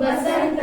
Basant